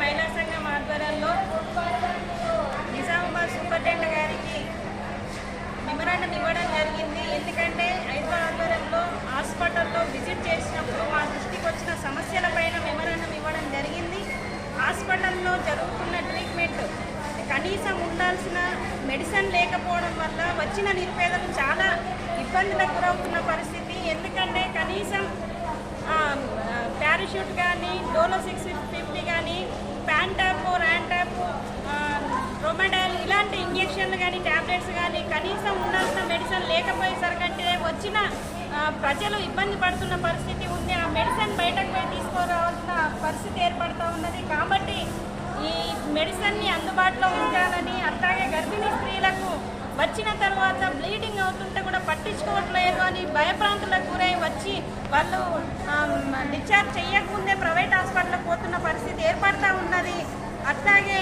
మహిళా సంఘం ఆధ్వర్యంలో నిజామాబాద్ సూపరింటెండెంట్ గారికి మెమరాండం ఇవ్వడం జరిగింది. ఎందుకంటే ఐదో ఆధ్వర్యంలో హాస్పిటల్లో విజిట్ చేసినప్పుడు మా దృష్టికి వచ్చిన సమస్యల పైన మెమరాండం ఇవ్వడం జరిగింది. హాస్పిటల్లో జరుగుతున్న ట్రీట్మెంట్ కనీసం ఉండాల్సిన మెడిసిన్ లేకపోవడం వల్ల వచ్చిన నిరుపేదలు చాలా ఇబ్బందులకు గురవుతున్న పరిస్థితి. ఎందుకంటే కనీసం పారాషూట్ కానీ డోలో సిక్స్ ఫిఫ్టీ కానీ ప్యాంటాప్ ర్యాంటాప్ రొమాడైల్ ఇలాంటి ఇంజెక్షన్లు కానీ ట్యాబ్లెట్స్ కానీ కనీసం ఉండాల్సిన మెడిసిన్ లేకపోయేసరికంటే వచ్చిన ప్రజలు ఇబ్బంది పడుతున్న పరిస్థితి ఉంది. ఆ మెడిసిన్ బయటకు పోయి తీసుకురావాల్సిన పరిస్థితి ఏర్పడుతూ ఉన్నది. కాబట్టి ఈ మెడిసిన్ని అందుబాటులో ఉంచాలని అట్లాగే గర్భిణీ స్త్రీలకు వచ్చిన తర్వాత బ్లీడింగ్ అవుతుంటే కూడా పట్టించుకోవట్లేదు అని భయప్రాంతులకు గురై వచ్చి వాళ్ళు డిశ్చార్జ్ చేయకముందే ప్రవేశ హాస్పిటల్కి పోతున్న పరిస్థితి ఏర్పడుతూ ఉన్నది అట్లాగే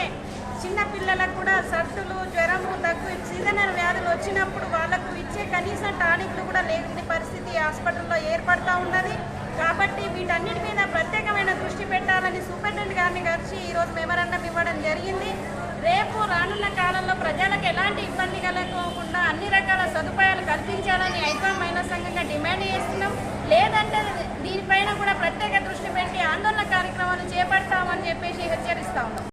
చిన్న పిల్లలకు కూడా సర్దులు జ్వరము దగ్గు సీజనల్ వ్యాధులు వచ్చినప్పుడు వాళ్ళకు ఇచ్చే కనీసం టానిక్లు కూడా లేని పరిస్థితి హాస్పిటల్లో ఏర్పడుతూ ఉన్నది. కాబట్టి వీటన్నిటి మీద ప్రత్యేకమైన దృష్టి పెట్టాలని సూపరింటెండెంట్ గారిని కలిసి ఈరోజు మెమరాండం ఇవ్వడం జరిగింది. రేపు రానున్న కాలంలో ప్రజలకు ఎలాంటి ఇబ్బంది కలగకుండా అన్ని రకాల సదుపాయాలు కల్పించాలని ఐకాన్ మహిళా సంఘంగా డిమాండ్ చేస్తున్నాం. లేదంటే దీనిపైన కూడా ప్రత్యేక దృష్టి పెట్టి ఆందోళన కార్యక్రమాలు చేపడతామని చెప్పేసి హెచ్చరిస్తా ఉన్నాం.